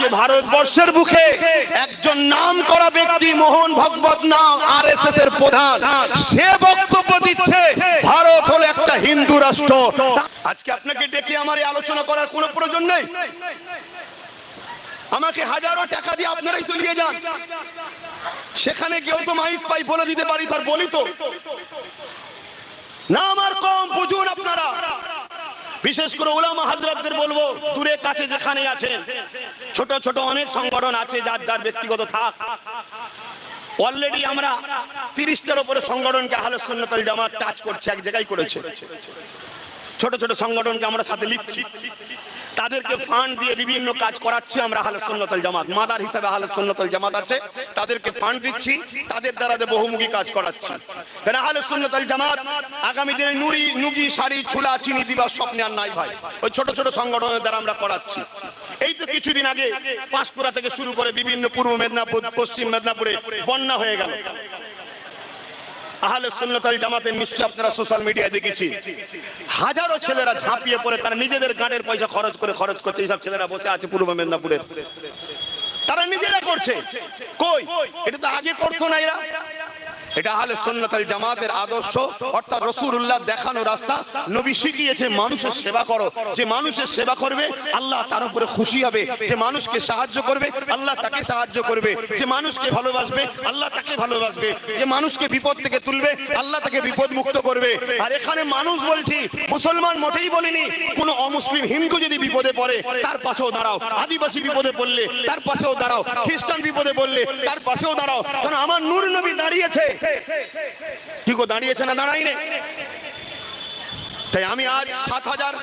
আজকে ভারতবর্ষের বুকে একজন নাম করা ব্যক্তি মোহন ভগবত নাম আর এস এস এর প্রধান। সে বক্তব্য দিচ্ছে, ভারত হলো একটা হিন্দু রাষ্ট্র। আজকে আপনাকে ডেকে আমার এই আলোচনা করার কোনো প্রয়োজন নেই। আমাকে হাজারো টাকা দিয়ে আপনারাই তো নিয়ে যান। সেখানে গিয়েও তো মাইক পাই বলে দিতে পারি, তার বলি তো। না আমার কম, বুঝুন আপনারা। বিশেষ করে ওলামা হাজরাতদের বলব, দূরে কাছে যেখানে আছে ছোট ছোট অনেক সংগঠন আছে যার যার ব্যক্তিগত থাক। অলরেডি আমরা তিরিশটার উপরে সংগঠনকে আহলে সন্ন্যতাল জামাত টাচ করছে, এক জায়গায় করেছে। ছোট ছোট সংগঠনকে আমরা সাথে লিখছি তাদেরকে ফান্ড দিয়ে বিভিন্ন কাজ করাচ্ছি আমরা আহলে সুন্নতাল জামাত। মাদার হিসাবে আহলে সুন্নতাল জামাত আছে তাদেরকে ফান্ড দিচ্ছি তাদের দ্বারা যে বহুমুখী কাজ করাচ্ছি। কারণ আহলে সুন্নতাল জামাত আগামী দিনে নুরি নুগি শাড়ি ছুলা চিনি দিবার স্বপ্নে আর নাই ভাই। ওই ছোট ছোট সংগঠনের দ্বারা আমরা করাচ্ছি। এই তো কিছুদিন আগে পাঁশকুড়া থেকে শুরু করে বিভিন্ন পূর্ব মেদিনীপুর পশ্চিম মেদিনীপুরে বন্যা হয়ে গেল। আহলে সুন্নতাল জামাতের নিশ্চয় আপনারা সোশ্যাল মিডিয়ায় দেখেছি। হাজারো ছেলেরা ঝাঁপিয়ে পড়ে, তারা নিজেদের গাঁটের পয়সা খরচ করে খরচ করছে, এইসব ছেলেরা বসে আছে পূর্ব মেদিনীপুরের। তারা নিজেরা করছে। কই? এটা তো আগে করতো না এরা। এটা আহলে সুন্নাতাল জামাতের আদর্শ। অর্থাৎ রসুল্লাহ দেখানো রাস্তা। নবী শিখিয়েছে, মানুষের সেবা করো। যে মানুষের সেবা করবে, আল্লাহ তার উপরে খুশি হবে। যে মানুষকে সাহায্য করবে, আল্লাহ তাকে সাহায্য করবে। যে মানুষকে ভালোবাসবে, আল্লাহ তাকে ভালোবাসবে। যে মানুষকে বিপদ থেকে তুলবে, আল্লাহ তাকে বিপদ মুক্ত করবে। আর এখানে মানুষ বলছি, মুসলমান মোটেই বলিনি, কোন অমুসলিম হিন্দু যদি বিপদে পড়ে, তার পাশেও দাঁড়াও। আদিবাসী বিপদে পড়লে, তার পাশেও দাঁড়াও। খ্রিস্টান বিপদে পড়লে, তার পাশেও দাঁড়াও। কারণ আমার নূর নবী দাঁড়িয়েছে। কি গো দাঁড়িয়েছে না দাঁড়াই নে তাই আমি আজ সাত হাজার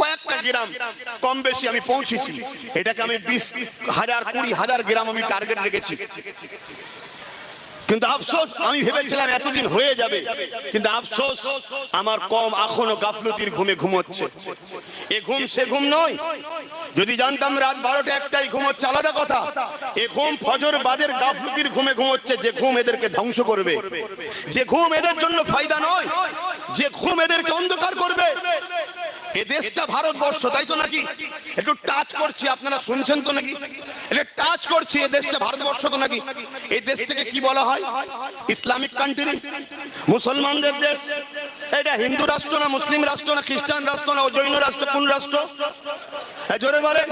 কয়েকটা গ্রাম কম বেশি আমি পৌঁছেছি। এটাকে আমি বিশ হাজার, কুড়ি হাজার গ্রাম আমি টার্গেট রেখেছি। কিন্তু আফসোস, আমি ভেবেছিলাম এতদিন হয়ে যাবে। কিন্তু আফসোস, আমার কম এখনও গাফলতির ঘুমে ঘুমোচ্ছে। এ ঘুম সে ঘুম নয়। যদি জানতাম রাত বারোটা একটাই ঘুমোচ্ছে, আলাদা কথা। এ ঘুম ফজর বাদের গাফলতির ঘুমে ঘুমোচ্ছে, যে ঘুম এদেরকে ধ্বংস করবে। যে ঘুম এদের জন্য ফায়দা নয়, যে ঘুম এদেরকে অন্ধকার করবে। এ দেশটা ভারতবর্ষ, তাই তো নাকি? একটু টাচ করছি, আপনারা শুনছেন তো নাকি? এটা টাচ করছি, এ দেশটা ভারতবর্ষ তো নাকি? এই দেশটাকে কি বলা হয়? ইসলামিক কান্ট্রি মুসলমানদের দেশ? এটা হিন্দু রাষ্ট্র না মুসলিম রাষ্ট্র না খ্রিস্টান রাষ্ট্র না জৈন রাষ্ট্র, কোন রাষ্ট্র? জোরে বলে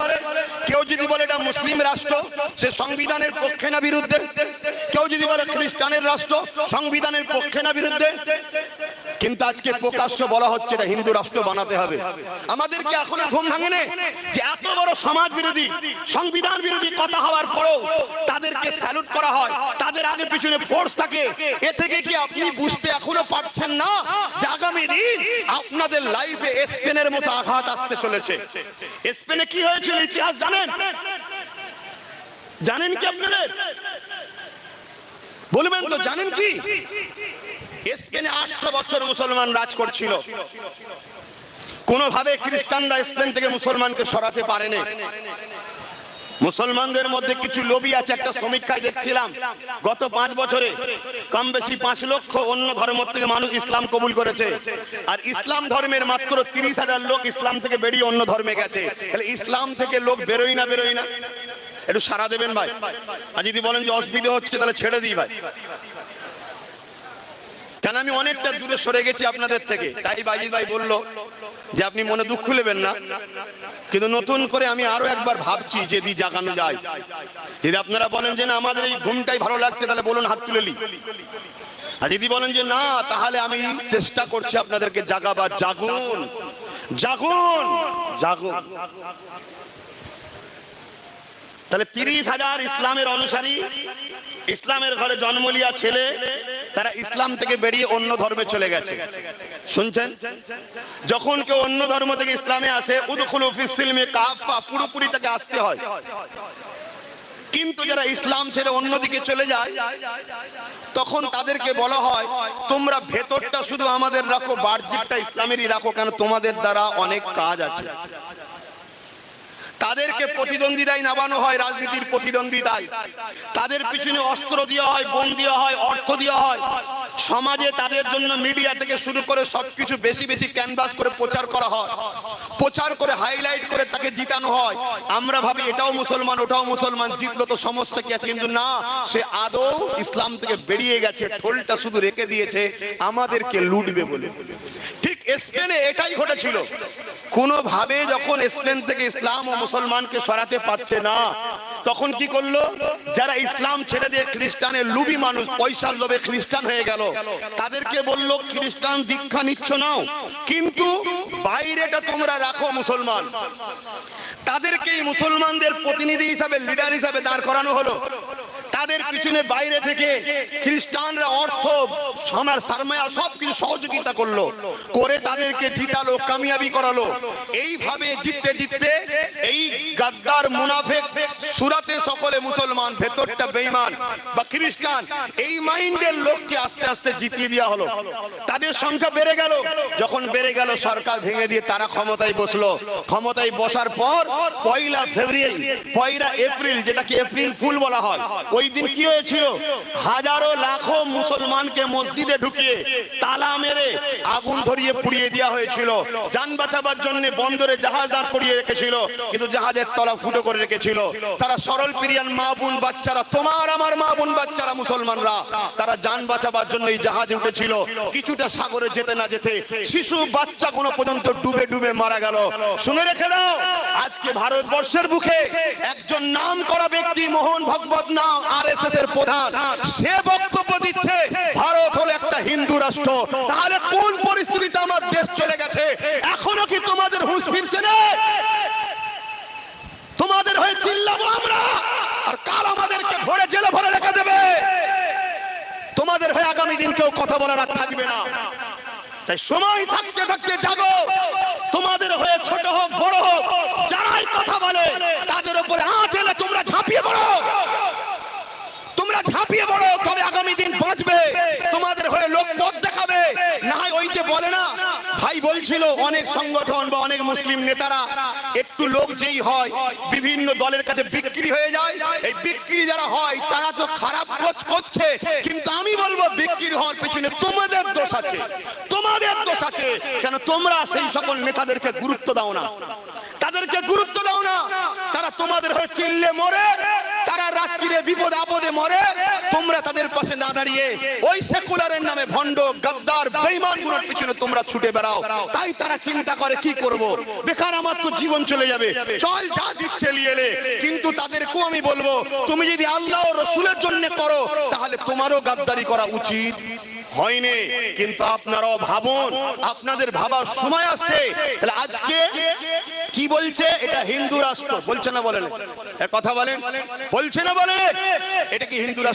কেউ যদি বলে এটা মুসলিম রাষ্ট্র, সে সংবিধানের পক্ষে না বিরুদ্ধে? কেউ যদি বলে খ্রিস্টানের রাষ্ট্র, সংবিধানের পক্ষে না বিরুদ্ধে? কিন্তু আজকে প্রকাশ্য বলা হচ্ছে এটা হিন্দু রাষ্ট্র বানাতে হবে। আমাদেরকে এখনও ঘুম ভাঙেনে যে এত বড় সমাজ বিরোধী, সংবিধান বিরোধী কথা হওয়ার পরেও তাদেরকে স্যালুট করা হয়, তাদের আগে পিছনে ফোর্স থাকে। এ থেকে কি আপনি বুঝতে এখনও পারছেন না যে আগামী দিন আপনাদের লাইফে স্পেনের মতো আঘাত আসতে চলেছে? স্পেনে কি হয়েছিল ইতিহাস জানেন? জানেন কি আপনাদের? বলবেন তো, জানেন কি? স্পেনে আটশো বছর মুসলমান রাজ করছিল। কোনোভাবে খ্রিস্টানরা স্পেন থেকে মুসলমানকে সরাতে পারেনি। মুসলমানদের মধ্যে কিছু লোভী আছে, একটা সমীক্ষায় দেখছিলাম গত পাঁচ বছরে। কম বেশি পাঁচ লক্ষ অন্য ধর্ম থেকে মানুষ ইসলাম কবুল করেছে। আর ইসলাম ধর্মের মাত্র তিরিশ হাজার লোক ইসলাম থেকে বেরিয়ে অন্য ধর্মে গেছে। তাহলে ইসলাম থেকে লোক বেরোই না বেরোই না? একটু সারা দেবেন ভাই? আর যদি বলেন যে অসুবিধা হচ্ছে, তাহলে ছেড়ে দিই ভাই। কেন আমি অনেকটা দূরে সরে গেছি আপনাদের থেকে? তাই বাইজিৎ ভাই বলল যে আপনি মনে দুঃখ নেবেন না। কিন্তু নতুন করে আমি আরও একবার ভাবছি যদি জাগানো যায়। যদি আপনারা বলেন যে না, আমাদের এই ঘুমটাই ভালো লাগছে, তাহলে বলুন হাত তুলে নি আর যদি বলেন যে না, তাহলে আমি চেষ্টা করছি আপনাদেরকে জাগাবার। জাগুন জাগুন জাগুন। তাহলে তিরিশ হাজার ইসলামের অনুসারী, ইসলামের ঘরে জন্মলিয়া ছেলে তারা ইসলাম থেকে বেরিয়ে অন্য ধর্মে চলে গেছে। শুনছেন? যখন কেউ অন্য ধর্ম থেকে ইসলামে আসে ফিসিলমে কাফা পুরোপুরি তাকে আসতে হয়। কিন্তু যারা ইসলাম ছেড়ে অন্যদিকে চলে যায়, তখন তাদেরকে বলা হয়, তোমরা ভেতরটা শুধু আমাদের রাখো, বাহ্যিকটা ইসলামেরই রাখো, কেন তোমাদের দ্বারা অনেক কাজ আছে। তাদেরকে প্রতিদ্বন্দ্বিতায় নামানো হয়, রাজনীতির প্রতিদ্বন্দ্বিতায়। তাদের পিছনে অস্ত্র দেওয়া হয়, বোম দেওয়া হয়, অর্থ দেওয়া হয়। সমাজে তাদের জন্য মিডিয়া থেকে শুরু করে সবকিছু বেশি বেশি ক্যানভাস করে প্রচার করা হয়। প্রচার করে হাইলাইট করে তাকে জিতানো হয়। আমরা ভাবি এটাও মুসলমান, ওটাও মুসলমান, জিতলো তো সমস্যা কি আছে? কিন্তু না, সে আদৌ ইসলাম থেকে বেরিয়ে গেছে, ঠোলটা শুধু রেখে দিয়েছে, আমাদেরকে লুটবে বলে। স্পেনে এটাই ঘটেছিল। কোনোভাবে যখন স্পেন থেকে ইসলাম ও মুসলমানকে সরাতে পারছে না, তখন কি করল? যারা ইসলাম ছেড়ে দিয়ে খ্রিস্টানের লুবি মানুষ, পয়সার লোভে খ্রিস্টান হয়ে গেল, তাদেরকে বলল, খ্রিস্টান দীক্ষা নিচ্ছ নাও, কিন্তু বাইরেটা তোমরা রাখো মুসলমান। তাদেরকে মুসলমানদের প্রতিনিধি হিসাবে, লিডার হিসাবে দাঁড় করানো হলো। তাদের পিছনে বাইরে থেকে খ্রিস্টানরা অর্থ আমার সারমায়া সব কিছু সহযোগিতা করল করে তাদেরকে জিতালো কামিয়াবি করালো। এইভাবে জিততে জিততে এই গাদ্দার মুনাফেক সুরাতে সকলে মুসলমান ভেতরটা বেঈমান বা খ্রিস্টান এই মাইন্ডের লোককে আস্তে আস্তে জিতিয়ে দেওয়া হলো। তাদের সংখ্যা বেড়ে গেল। যখন বেড়ে গেল সরকার ভেঙে দিয়ে তারা ক্ষমতায় বসল। ক্ষমতায় বসার পর পয়লা ফেব্রুয়ারি পয়লা এপ্রিল যেটাকে এপ্রিল ফুল বলা হয় ওই দিন কি হয়েছিল? হাজারো লাখো মুসলমানকে মসজিদে ঢুকিয়ে তালা মেরে আগুন ধরিয়ে পুড়িয়ে দেওয়া হয়েছিল। যান বাঁচাবার জন্য বন্দরে জাহাজ দাঁড় করিয়ে রেখেছিল, কিন্তু জাহাজের তলা ফুটো করে রেখেছিল। তারা সরল পিরিয়ান মা বোন বাচ্চারা, তোমার আমার মা বোন বাচ্চারা মুসলমানরা, তারা যান বাঁচাবার জন্য এই জাহাজে উঠেছিল। কিছুটা সাগরে যেতে না যেতে শিশু বাচ্চা কোনো পর্যন্ত ডুবে ডুবে মারা গেল। শুনে রেখে দাও, আজকে ভারতবর্ষের বুকে একজন নাম করা ব্যক্তি মোহন ভগবত নাম প্রধান, সে বক্তব্য দিচ্ছে, ভারত হলো একটা হিন্দু রাষ্ট্র। তাহলে কোন পরিস্থিতিতে আমার দেশ চলে গেছে? এখনও কি তোমাদের হুঁশ ফিরছে না? তোমাদের হয়ে চিল্লাবো আমরা। আর কাল আমাদেরকে ভরে জেলে ভরে রেখে দেবে। তোমাদের হয়ে আগামী দিন কেউ কথা বলার আর থাকবে না। তাই সময় থাকতে থাকতে জাগো। তোমাদের হয়ে ছোট হোক, বড় হোক, যারাই কথা বলে, তাদের উপরে আঁচ এলে তোমরা ঝাঁপিয়ে পড়ো। তোমরা ঝাঁপিয়ে পড়ো তবে আগামী দিন বাঁচবে। তোমাদের হয়ে লোক পথ দেখাবে। না হয় ওই যে বলে না, ভাই বলছিল, অনেক সংগঠন বা অনেক মুসলিম নেতারা, একটু লোক যেই হয়, বিভিন্ন দলের কাছে বিক্রি হয়ে যায়। এই বিক্রি যারা হয়, তারা তো খারাপ কাজ করছে। কিন্তু আমি বলব, বিক্রি হওয়ার পেছনে তোমাদের দোষ আছে। তোমাদের দোষ আছে। কেন তোমরা সেই সকল নেতাদেরকে গুরুত্ব দাও না। তাদেরকে গুরুত্ব দাও না। তোমাদের হয়ে চিল্লে মরে, তারা রাত্রিরে বিপদ আপদে মরে, তোমরা তাদের পাশে না দাঁড়িয়ে ওই সেকুলারের নামে ভণ্ড, গাদ্দার বেইমানগুলোর পিছনে তোমরা ছুটে বেড়াও। তাই তারা চিন্তা করে, কি করব? বেকার আমার তো জীবন চলে যাবে। চল যা দিচ্ছে লিয়েলে কিন্তু তাদেরকেও আমি বলব, তুমি যদি আল্লাহ রসুলের জন্য করো তোমারও গাদ্দারি করা উচিত। হয়নি, কিন্তু আপনারাও ভাবুন, আপনাদের ভাবার সময় আসছে। তাহলে আজকে কি বলছে? এটা হিন্দু রাষ্ট্র। বলছে না বলেন? কথা বলেন। বলছে না বলেন? এটা কি হিন্দু রাষ্ট্র?